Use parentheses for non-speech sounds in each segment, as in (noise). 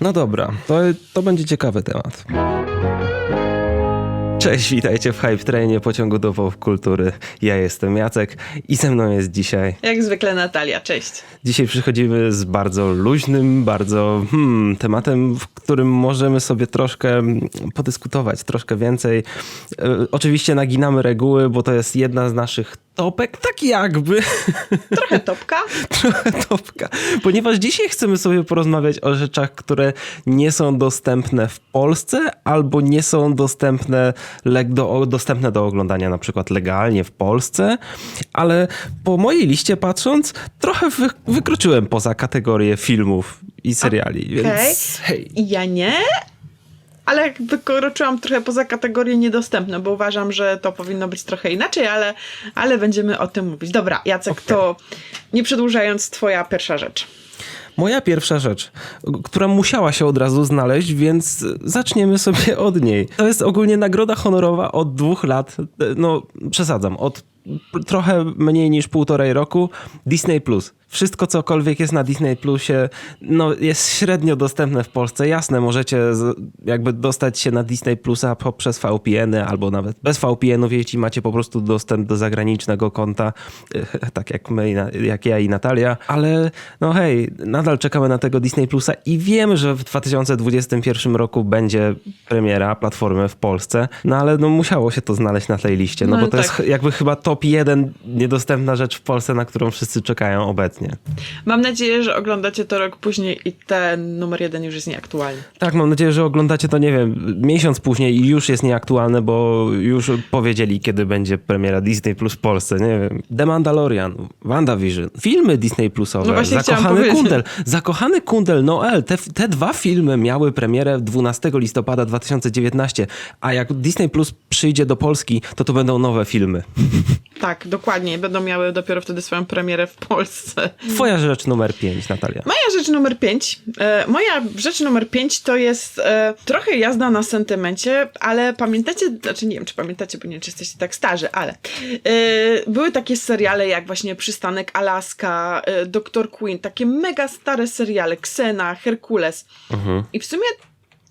No dobra, to, to będzie ciekawy temat. Cześć, witajcie w Hype Trainie pociągu do Pop Kultury. Ja jestem Jacek i ze mną jest dzisiaj. Jak zwykle Natalia, cześć. Dzisiaj przychodzimy z bardzo luźnym, bardzo hmm, tematem, w którym możemy sobie troszkę podyskutować, troszkę więcej. E, oczywiście naginamy reguły, bo to jest jedna z naszych topek, tak jakby. Trochę topka. (laughs) trochę topka. Ponieważ dzisiaj chcemy sobie porozmawiać o rzeczach, które nie są dostępne w Polsce albo nie są dostępne, do, dostępne do oglądania na przykład legalnie w Polsce, ale po mojej liście patrząc, trochę wy, wykroczyłem poza kategorię filmów i seriali, Okej. więc hej. Ja nie, ale jak wykroczyłam trochę poza kategorię niedostępne, bo uważam, że to powinno być trochę inaczej, ale, ale będziemy o tym mówić. Dobra, Jacek, Okej. to nie przedłużając, twoja pierwsza rzecz. Moja pierwsza rzecz, która musiała się od razu znaleźć, więc zaczniemy sobie od niej. To jest ogólnie nagroda honorowa od dwóch lat, no przesadzam, od trochę mniej niż półtorej roku. Disney Plus. Wszystko, cokolwiek jest na Disney Plusie, no jest średnio dostępne w Polsce. Jasne, możecie z, jakby dostać się na Disney Plusa poprzez VPN-y albo nawet bez VPN-ów, jeśli macie po prostu dostęp do zagranicznego konta, (laughs) tak jak my, jak ja i Natalia. Ale no hej, nadal czekamy na tego Disney Plusa i wiem, że w 2021 roku będzie premiera platformy w Polsce, no ale no musiało się to znaleźć na tej liście, no, No bo to tak. jest jakby chyba top jeden niedostępna rzecz w Polsce, na którą wszyscy czekają obecnie. Mam nadzieję, że oglądacie to rok później i ten numer jeden już jest nieaktualny. Tak, mam nadzieję, że oglądacie to, nie wiem, miesiąc później i już jest nieaktualne, bo już powiedzieli, kiedy będzie premiera Disney Plus w Polsce, nie wiem. The Mandalorian, WandaVision, filmy Disney Plusowe, No Zakochany. Kundel, Zakochany Kundel Noel, te, te dwa filmy miały premierę 12 listopada 2019, a jak Disney Plus przyjdzie do Polski, to to będą nowe filmy. Tak, dokładnie. Będą miały dopiero wtedy swoją premierę w Polsce. Twoja rzecz numer 5, Natalia. Moja rzecz numer 5. E, moja rzecz numer 5 to jest e, trochę jazda na sentymencie, ale pamiętacie, znaczy nie wiem, czy pamiętacie, bo nie wiem, czy jesteście tak starzy, ale e, były takie seriale jak właśnie Przystanek Alaska, e, Dr. Queen, takie mega stare seriale, Xena, Herkules. I w sumie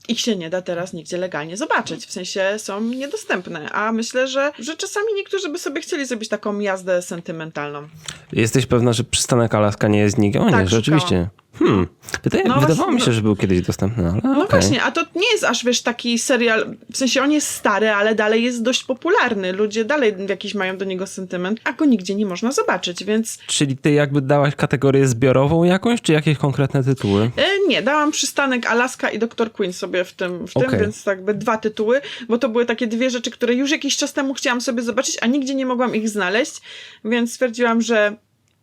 ich się nie da teraz nigdzie legalnie zobaczyć, w sensie są niedostępne, a myślę, że, że czasami niektórzy by sobie chcieli zrobić taką jazdę sentymentalną. Jesteś pewna, że przystanek Alaska nie jest nigdzie? O nie, Tak, rzeczywiście. Hmm. Wydaje, No wydawało właśnie, mi się, no- że był kiedyś dostępny, ale No okej. właśnie, a to nie jest aż wiesz taki serial, w sensie on jest stary, ale dalej jest dość popularny. Ludzie dalej jakiś mają do niego sentyment, a go nigdzie nie można zobaczyć, więc Czyli ty jakby dałaś kategorię zbiorową jakąś, czy jakieś konkretne tytuły? e, nie, dałam przystanek Alaska i Dr. Queen sobie w tym, w tym Okej. więc jakby dwa tytuły, bo to były takie dwie rzeczy, które już jakiś czas temu chciałam sobie zobaczyć, a nigdzie nie mogłam ich znaleźć, więc stwierdziłam, że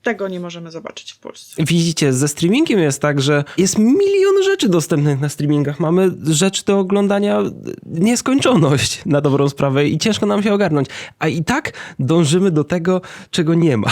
tego nie możemy zobaczyć w Polsce. Widzicie, ze streamingiem jest tak, że jest milion rzeczy dostępnych na streamingach. Mamy rzeczy do oglądania nieskończoność na dobrą sprawę i ciężko nam się ogarnąć. A i tak dążymy do tego, czego nie ma.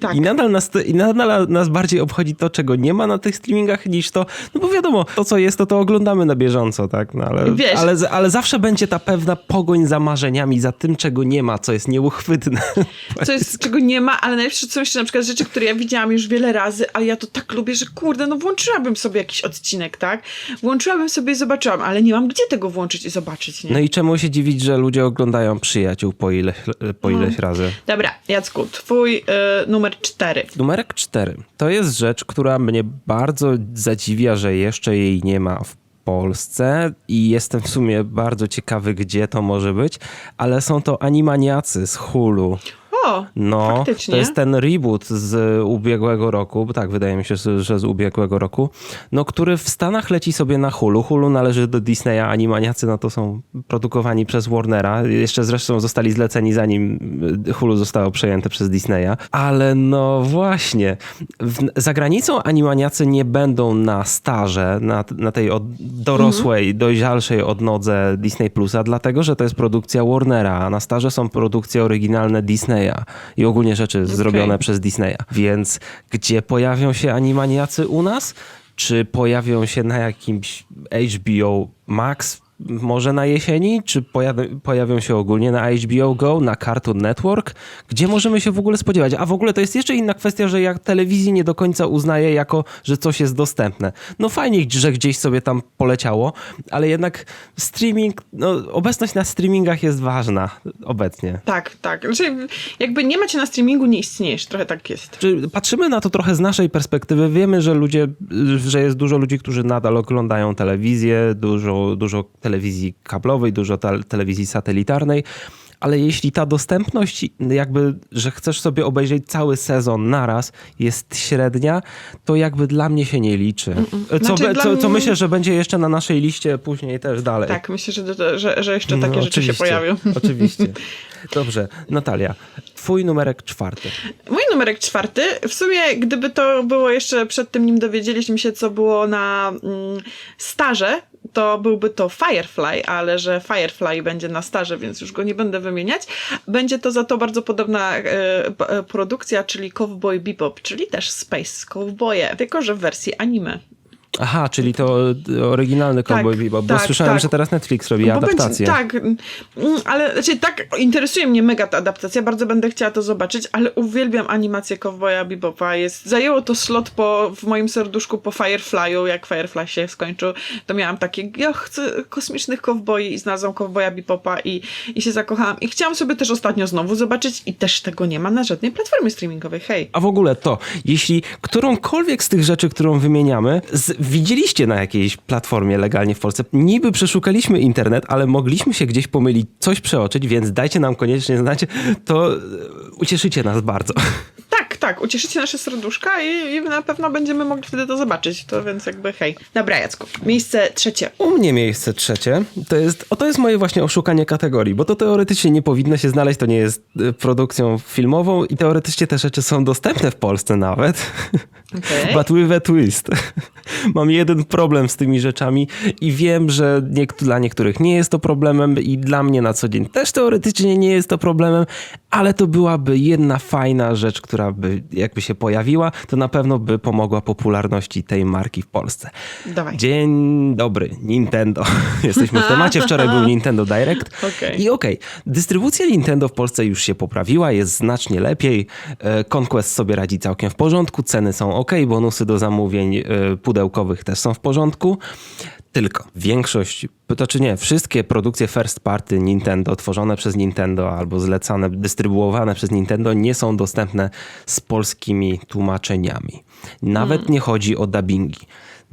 Tak. I nadal, nas, I nadal nas bardziej obchodzi to, czego nie ma na tych streamingach, niż to, no bo wiadomo, to co jest, to to oglądamy na bieżąco, tak? No ale, Wiesz- ale, ale zawsze będzie ta pewna pogoń za marzeniami, za tym, czego nie ma, co jest nieuchwytne. (laughs) co jest, czego nie ma, ale najlepsze są jeszcze na przykład rzeczy, które ja widziałam już wiele razy, a ja to tak lubię, że kurde, no włączyłabym sobie jakiś odcinek, tak? Włączyłabym sobie i zobaczyłam, ale nie mam gdzie tego włączyć i zobaczyć, nie? No i czemu się dziwić, że ludzie oglądają przyjaciół po, ile, po ileś razy? Dobra, Jacku, twój y, numer cztery. Numerek 4. To jest rzecz, która mnie bardzo zadziwia, że jeszcze jej nie ma w Polsce i jestem w sumie bardzo ciekawy, gdzie to może być, ale są to animaniacy z Hulu. O, No, faktycznie. to jest ten reboot z ubiegłego roku, bo tak, wydaje mi się, że z ubiegłego roku, no, który w Stanach leci sobie na Hulu. Hulu należy do Disneya, animaniacy no to są produkowani przez Warnera. Jeszcze zresztą zostali zleceni zanim Hulu zostało przejęte przez Disneya. Ale no właśnie, w, za granicą animaniacy nie będą na starze, na, na tej od, dorosłej, dojrzalszej odnodze Disney Plusa, dlatego, że to jest produkcja Warnera, a na starze są produkcje oryginalne Disneya i ogólnie rzeczy zrobione przez Disneya. Więc gdzie pojawią się animaniacy u nas? Czy pojawią się na jakimś HBO Max? Może na jesieni? Czy pojawi, pojawią się ogólnie na HBO Go, na Cartoon Network? Gdzie możemy się w ogóle spodziewać? A w ogóle to jest jeszcze inna kwestia, że jak telewizji nie do końca uznaje jako, że coś jest dostępne. No fajnie, że gdzieś sobie tam poleciało, ale jednak streaming, no obecność na streamingach jest ważna obecnie. Tak, tak. Znaczy, jakby nie macie na streamingu, nie istniejesz. Trochę tak jest. Czy patrzymy na to trochę z naszej perspektywy. Wiemy, że ludzie, że jest dużo ludzi, którzy nadal oglądają telewizję, dużo, dużo telewizji kablowej, dużo te- telewizji satelitarnej. Ale jeśli ta dostępność, jakby, że chcesz sobie obejrzeć cały sezon naraz, jest średnia, to jakby dla mnie się nie liczy. Co, Znaczy, be- co, co mnie- myślę, że będzie jeszcze na naszej liście później też dalej. Tak, myślę, że, że, że, jeszcze takie No, rzeczy się pojawią. Oczywiście. (laughs) Dobrze, Natalia, twój numerek czwarty. Mój numerek czwarty, w sumie gdyby to było jeszcze przed tym, nim dowiedzieliśmy się, co było na mm, starze, to byłby to Firefly, ale że Firefly będzie na starze, więc już go nie będę wymieniać. Będzie to za to bardzo podobna e, e, produkcja, czyli Cowboy Bebop, czyli też Space Cowboye, tylko że w wersji anime. Aha, czyli to oryginalny Cowboy Bebop, bo tak, słyszałem, tak. że teraz Netflix robi adaptację. tak, mm, ale znaczy, tak interesuje mnie mega ta adaptacja, bardzo będę chciała to zobaczyć, ale uwielbiam animację Cowboya Bebopa. Jest, zajęło to slot po, w moim serduszku po Firefly'u, jak Firefly się skończył, to miałam takie, ja chcę kosmicznych cowboyi i znalazłam Cowboya Bebopa i, i się zakochałam. I chciałam sobie też ostatnio znowu zobaczyć i też tego nie ma na żadnej platformie streamingowej, hej. A w ogóle to, jeśli którąkolwiek z tych rzeczy, którą wymieniamy, z, widzieliście na jakiejś platformie legalnie w Polsce, niby przeszukaliśmy internet, ale mogliśmy się gdzieś pomylić, coś przeoczyć, więc dajcie nam koniecznie znać, to e, ucieszycie nas bardzo. Tak, ucieszycie nasze serduszka i, i na pewno będziemy mogli wtedy to zobaczyć, to więc jakby hej. Dobra, Jacku, miejsce trzecie. U mnie miejsce trzecie to jest, o to jest moje właśnie oszukanie kategorii, bo to teoretycznie nie powinno się znaleźć, to nie jest e, produkcją filmową i teoretycznie te rzeczy są dostępne w Polsce nawet. (laughs) Okej. But with a twist. (laughs) Mam jeden problem z tymi rzeczami i wiem, że dla niektórych nie jest to problemem i dla mnie na co dzień też teoretycznie nie jest to problemem, ale to byłaby jedna fajna rzecz, która by jakby się pojawiła, to na pewno by pomogła popularności tej marki w Polsce. Dawaj. Dzień dobry, Nintendo. (laughs) Jesteśmy w temacie. Wczoraj był Nintendo Direct. Okej. I okej, dystrybucja Nintendo w Polsce już się poprawiła, jest znacznie lepiej. E, Conquest sobie radzi całkiem w porządku, ceny są ok, bonusy do zamówień e, pudełkowych też są w porządku. Tylko większość, to czy nie, wszystkie produkcje first party Nintendo, tworzone przez Nintendo albo zlecane, dystrybuowane przez Nintendo nie są dostępne z polskimi tłumaczeniami. Nawet nie chodzi o dubbingi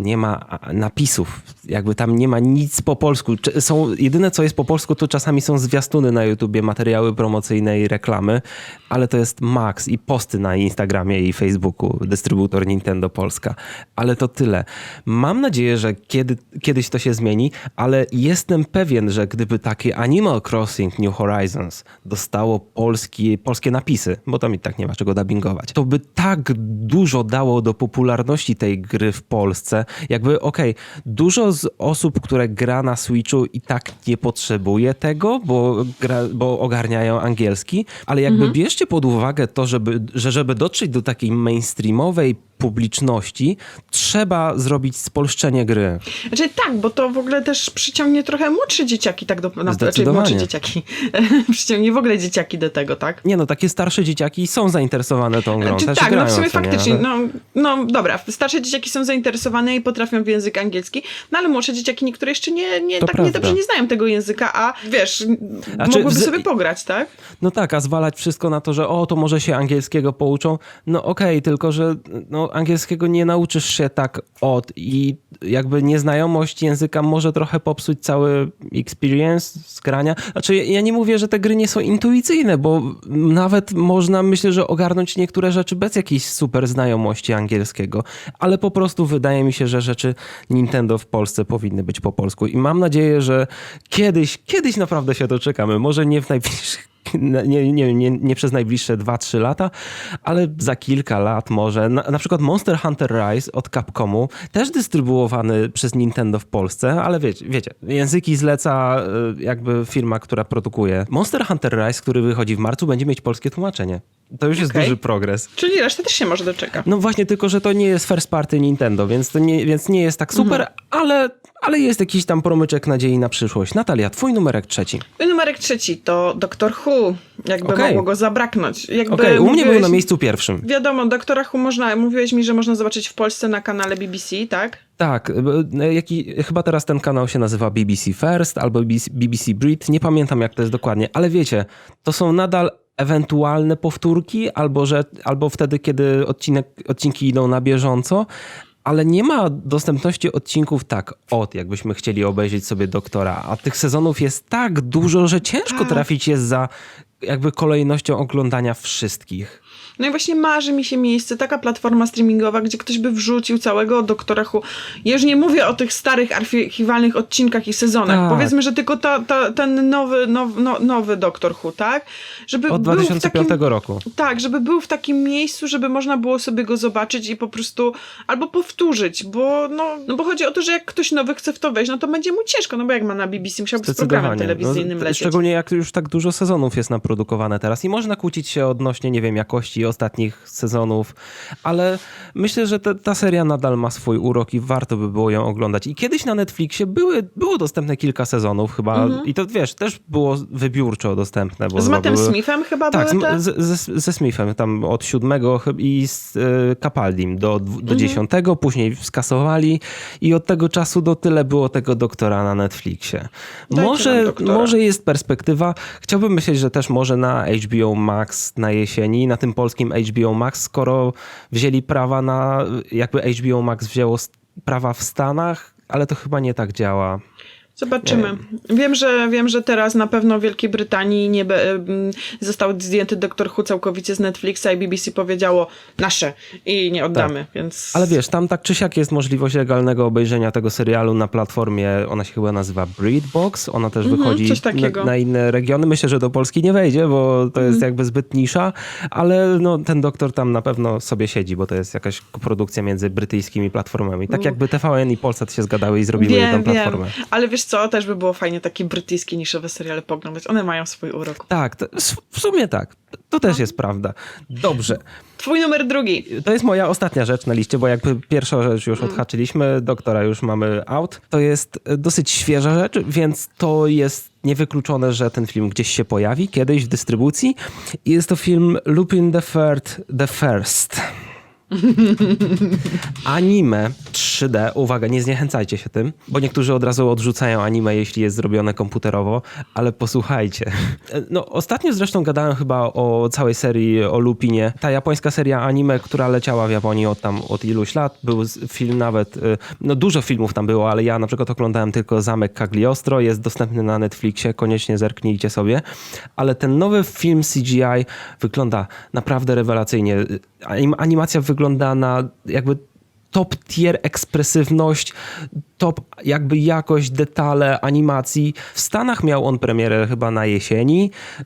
nie ma napisów, jakby tam nie ma nic po polsku. Są, jedyne co jest po polsku to czasami są zwiastuny na YouTubie, materiały promocyjne i reklamy, ale to jest max i posty na Instagramie i Facebooku, dystrybutor Nintendo Polska, ale to tyle. Mam nadzieję, że kiedy, kiedyś to się zmieni, ale jestem pewien, że gdyby takie Animal Crossing New Horizons dostało polski, polskie napisy, bo tam i tak nie ma czego dubbingować, to by tak dużo dało do popularności tej gry w Polsce. Jakby, okej, dużo z osób, które gra na Switchu i tak nie potrzebuje tego, bo, gra, bo ogarniają angielski, ale jakby bierzcie pod uwagę to, żeby, że żeby dotrzeć do takiej mainstreamowej publiczności, trzeba zrobić spolszczenie gry. Znaczy tak, bo to w ogóle też przyciągnie trochę młodsze dzieciaki, tak do na, znaczy młodsze dzieciaki. (laughs) przyciągnie w ogóle dzieciaki do tego, tak? Nie no, takie starsze dzieciaki są zainteresowane tą grą. Czy też tak, grają, no w sumie co nie? faktycznie, Ale- no, no dobra, starsze dzieciaki są zainteresowane i potrafią w język angielski, no ale młodsze dzieciaki niektóre jeszcze nie, nie To tak prawda. nie dobrze nie znają tego języka, a wiesz, Znaczy, mogłyby sobie pograć, tak? No tak, a zwalać wszystko na to, że o, to może się angielskiego pouczą. No okej, tylko że no, angielskiego nie nauczysz się tak od i jakby nieznajomość języka może trochę popsuć cały experience grania. Znaczy ja nie mówię, że te gry nie są intuicyjne, bo nawet można myślę, że ogarnąć niektóre rzeczy bez jakiejś super znajomości angielskiego, ale po prostu wydaje mi się, że rzeczy Nintendo w Polsce powinny być po polsku i mam nadzieję, że kiedyś, kiedyś naprawdę się doczekamy. Może nie w najbliższych nie, nie, nie, nie przez najbliższe 2-3 lata, ale za kilka lat może. Na, na przykład Monster Hunter Rise od Capcomu, też dystrybuowany przez Nintendo w Polsce, ale wiecie, wiecie języki zleca y, jakby firma, która produkuje. Monster Hunter Rise, który wychodzi w marcu, będzie mieć polskie tłumaczenie. To już jest Okej. duży progres. Czyli reszta też się może doczeka. No właśnie, tylko że to nie jest first party Nintendo, więc to nie, więc nie jest tak super, ale, ale jest jakiś tam promyczek nadziei na przyszłość. Natalia, twój numerek trzeci. I numerek trzeci to Doktor Who. Jakby Okej. mogło go zabraknąć. Jakby Okej, u mnie był na miejscu pierwszym. Wiadomo, Doktora Who można, mówiłeś mi, że można zobaczyć w Polsce na kanale BBC, tak? Tak, e, jaki, chyba teraz ten kanał się nazywa BBC First albo BBC, BBC Brit, nie pamiętam jak to jest dokładnie, ale wiecie, to są nadal ewentualne powtórki albo, że, albo wtedy, kiedy odcinek, odcinki idą na bieżąco, ale nie ma dostępności odcinków tak od, jakbyśmy chcieli obejrzeć sobie doktora, a tych sezonów jest tak dużo, że ciężko trafić jest za jakby kolejnością oglądania wszystkich. No i właśnie marzy mi się miejsce, taka platforma streamingowa, gdzie ktoś by wrzucił całego Doktora Who. Ja już nie mówię o tych starych archiwalnych odcinkach i sezonach. Tak. Powiedzmy, że tylko ta, ta, ten nowy, now, no, nowy Doktor Who, tak? Żeby Od był w 2005 takim, roku. Tak, żeby był w takim miejscu, żeby można było sobie go zobaczyć i po prostu albo powtórzyć, bo no, no bo chodzi o to, że jak ktoś nowy chce w to wejść, no to będzie mu ciężko, no bo jak ma na BBC, musiałby z programem telewizyjnym No, lecieć. Szczególnie jak już tak dużo sezonów jest naprodukowane teraz i można kłócić się odnośnie, nie wiem, jakości ostatnich sezonów, ale myślę, że te, ta seria nadal ma swój urok i warto by było ją oglądać. I kiedyś na Netflixie były, było dostępne kilka sezonów chyba i to wiesz, też było wybiórczo dostępne. Mhm. Z Mattem były... Smithem chyba Tak, były te? z, z, ze, Smithem, tam od siódmego i z e, Capaldim do, dw- Mhm. do dziesiątego, później skasowali i od tego czasu do tyle było tego doktora na Netflixie. Dajcie Może, może jest perspektywa. Chciałbym myśleć, że też może na HBO Max na jesieni, na tym polskim HBO Max, skoro wzięli prawa na, jakby HBO Max wzięło prawa w Stanach, ale to chyba nie tak działa. Zobaczymy. Wiem, że wiem, że teraz na pewno w Wielkiej Brytanii nie be, został zdjęty Doktor Who całkowicie z Netflixa i BBC powiedziało nasze i nie oddamy, więc... Tak. Ale wiesz, tam tak czy siak jest możliwość legalnego obejrzenia tego serialu na platformie, ona się chyba nazywa Breedbox, ona też wychodzi Mhm, takiego. na, na inne regiony. Myślę, że do Polski nie wejdzie, bo to jest Mhm. jakby zbyt nisza, ale no, ten doktor tam na pewno sobie siedzi, bo to jest jakaś produkcja między brytyjskimi platformami. Tak jakby TVN i Polsat się zgadały i zrobiły jedną Wiem, wiem, platformę. ale wiesz co, też by było fajnie takie brytyjskie niszowe seriale poglądać. One mają swój urok. Tak, to, w sumie tak. To też jest prawda. Dobrze. Twój numer drugi. To jest moja ostatnia rzecz na liście, bo jakby pierwsza rzecz Mm. już odhaczyliśmy, doktora już mamy out. To jest e, dosyć świeża rzecz, więc to jest niewykluczone, że ten film gdzieś się pojawi kiedyś w dystrybucji. Jest to film Lupin the Third, The First. (laughs) Anime 3D, uwaga, nie zniechęcajcie się tym, bo niektórzy od razu odrzucają anime, jeśli jest zrobione komputerowo, ale posłuchajcie. No, ostatnio zresztą gadałem chyba o całej serii o Lupinie. Ta japońska seria anime, która leciała w Japonii od tam od iluś lat, był film nawet, y, no dużo filmów tam było, ale ja na przykład oglądałem tylko Zamek Cagliostro, jest dostępny na Netflixie, koniecznie zerknijcie sobie, ale ten nowy film CGI wygląda naprawdę rewelacyjnie. Anim- Animacja wygląda na jakby top tier ekspresywność, top jakby jakość, detale animacji. W Stanach miał on premierę chyba na jesieni. y,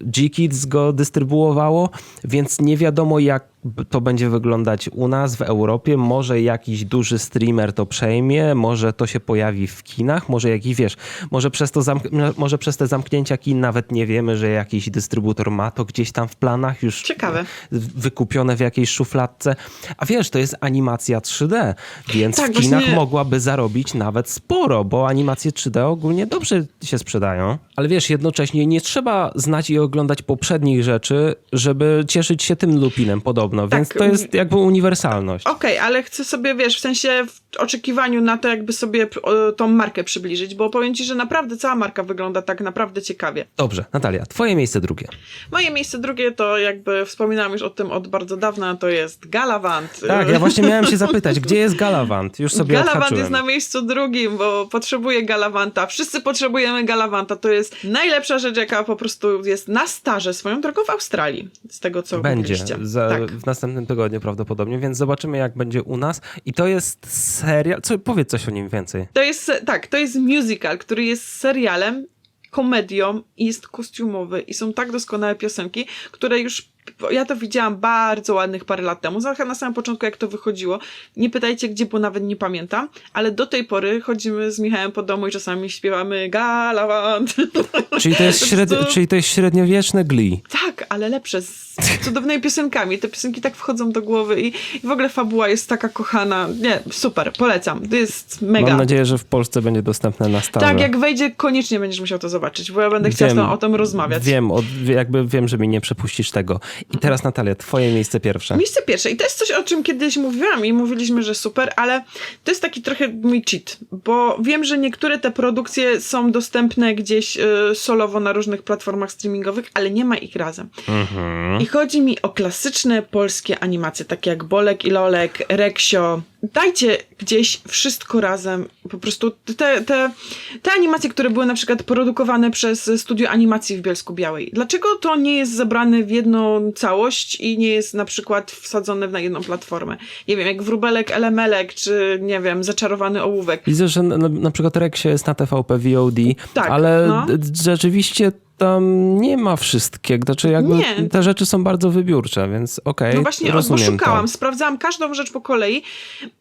G-Kids go dystrybuowało, więc nie wiadomo jak to będzie wyglądać u nas w Europie. Może jakiś duży streamer to przejmie, może to się pojawi w kinach, może jakiś, wiesz, może przez, to zamk- może przez te zamknięcia kin nawet nie wiemy, że jakiś dystrybutor ma to gdzieś tam w planach już Ciekawe. wykupione w jakiejś szufladce. A wiesz, to jest animacja 3D, więc Tak, w kinach właśnie- mogłaby zarobić nawet sporo, bo animacje 3D ogólnie dobrze się sprzedają. Ale wiesz, jednocześnie nie trzeba znać i oglądać poprzednich rzeczy, żeby cieszyć się tym lupinem podobno, Tak. więc to jest jakby uniwersalność. Okej, ale chcę sobie, wiesz, w sensie w oczekiwaniu na to, jakby sobie o, tą markę przybliżyć, bo powiem ci, że naprawdę cała marka wygląda tak naprawdę ciekawie. Dobrze, Natalia, twoje miejsce drugie. Moje miejsce drugie to jakby wspominałam już o tym od bardzo dawna, to jest Galavant. Tak, ja właśnie miałem się zapytać, gdzie jest Galavant? Już sobie Galavant odhaczyłem. jest na miejscu drugim, bo potrzebuję Galavanta. Wszyscy potrzebujemy Galavanta. To jest najlepsza rzecz, jaka po prostu jest na starze swoją drogą w Australii. Z tego, co Będzie za, Tak. w następnym tygodniu prawdopodobnie, więc zobaczymy jak będzie u nas. I to jest serial, co, powiedz coś o nim więcej. To jest, tak, to jest musical, który jest serialem, komedią i jest kostiumowy i są tak doskonałe piosenki, które już ja to widziałam bardzo ładnych parę lat temu, na samym początku jak to wychodziło. Nie pytajcie gdzie, bo nawet nie pamiętam, ale do tej pory chodzimy z Michałem po domu i czasami śpiewamy Galavant. Czyli to jest, (laughs) śred... Czyli to jest średniowieczne Glee. Tak, ale lepsze, z cudownymi piosenkami. Te piosenki tak wchodzą do głowy i, i w ogóle fabuła jest taka kochana. Nie, super, polecam. To jest mega. Mam nadzieję, że w Polsce będzie dostępne na stałe. tak, jak wejdzie, koniecznie będziesz musiał to zobaczyć, bo ja będę chciała Wiem, o tym rozmawiać. Wiem, od, jakby wiem, że mi nie przepuścisz tego. I teraz Natalia, twoje miejsce pierwsze. Miejsce pierwsze. I to jest coś, o czym kiedyś mówiłam i mówiliśmy, że super, ale to jest taki trochę mój cheat, bo wiem, że niektóre te produkcje są dostępne gdzieś y, solowo na różnych platformach streamingowych, ale nie ma ich razem. Mhm. I chodzi mi o klasyczne polskie animacje, takie jak Bolek i Lolek, Reksio. Dajcie gdzieś wszystko razem. Po prostu te, te, te animacje, które były na przykład produkowane przez Studio Animacji w Bielsku Białej. Dlaczego to nie jest zebrane w jedną całość i nie jest na przykład wsadzone na jedną platformę? Nie wiem, jak Wróbelek, Elemelek, czy nie wiem, Zaczarowany Ołówek. Widzę, że na, na przykład Rexio jest na TVP VOD, Tak, ale no. rzeczywiście tam nie ma wszystkiego. Znaczy jakby Nie. te rzeczy są bardzo wybiórcze, więc okej, No właśnie, rozumiem szukałam, to. sprawdzałam każdą rzecz po kolei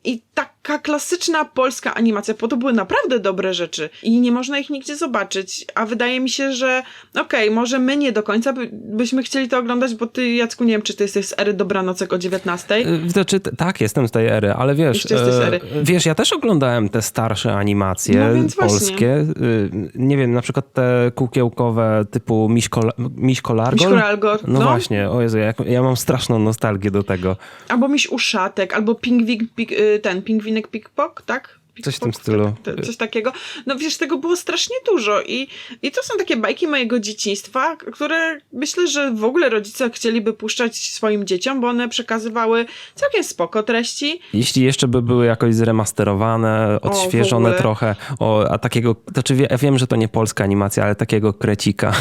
i taka klasyczna polska animacja, bo to były naprawdę dobre rzeczy i nie można ich nigdzie zobaczyć, a wydaje mi się, że okej, może my nie do końca by, byśmy chcieli to oglądać, bo ty, Jacku, nie wiem, czy ty jesteś z ery Dobranocek o 19. Y, Znaczy, tak, jestem z tej ery, ale wiesz, e, wiesz, ja też oglądałem te starsze animacje No polskie. Y, Nie wiem, na przykład te kukiełkowe typu Miśko, Miśko Largol. Miśko Largol, No, no. właśnie, o Jezu, ja, ja mam straszną nostalgię do tego. Albo miś uszatek, albo pingwin, ping, y, ten, pingwinek pikpok, tak? Coś w tym stylu. Coś takiego. No wiesz, tego było strasznie dużo i, i to są takie bajki mojego dzieciństwa, które myślę, że w ogóle rodzice chcieliby puszczać swoim dzieciom, bo one przekazywały całkiem spoko treści. Jeśli jeszcze by były jakoś zremasterowane, odświeżone ogóle. trochę, o, a takiego, znaczy wie, ja wiem, że to nie polska animacja, ale takiego krecika.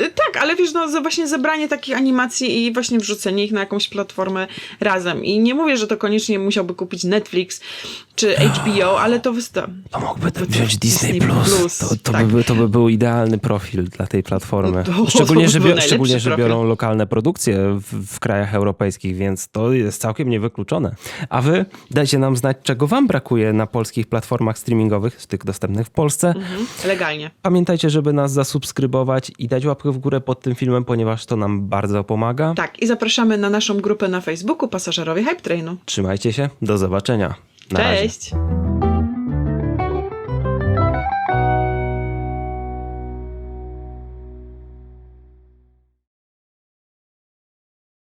Y, Tak, ale wiesz, no właśnie zebranie takich animacji i właśnie wrzucenie ich na jakąś platformę razem. I nie mówię, że to koniecznie musiałby kupić Netflix czy HBO, ale to wystarczy. To mógłby to wziąć Disney, Disney Plus. Plus, To, to, tak. by, to by był idealny profil dla tej platformy. To- to (laughs) szczególnie, że, szczególnie, że profil. biorą lokalne produkcje w, w krajach europejskich, więc to jest całkiem niewykluczone. A wy dajcie nam znać, czego wam brakuje na polskich platformach streamingowych, z tych dostępnych w Polsce. Mhm, legalnie. Pamiętajcie, żeby nas zasubskrybować i dać łapkę w górę pod tym filmem, ponieważ to nam bardzo pomaga. Tak, i zapraszamy na naszą grupę na Facebooku Pasażerowie Hype Trainu. Trzymajcie się, do zobaczenia. Na Cześć! Razie.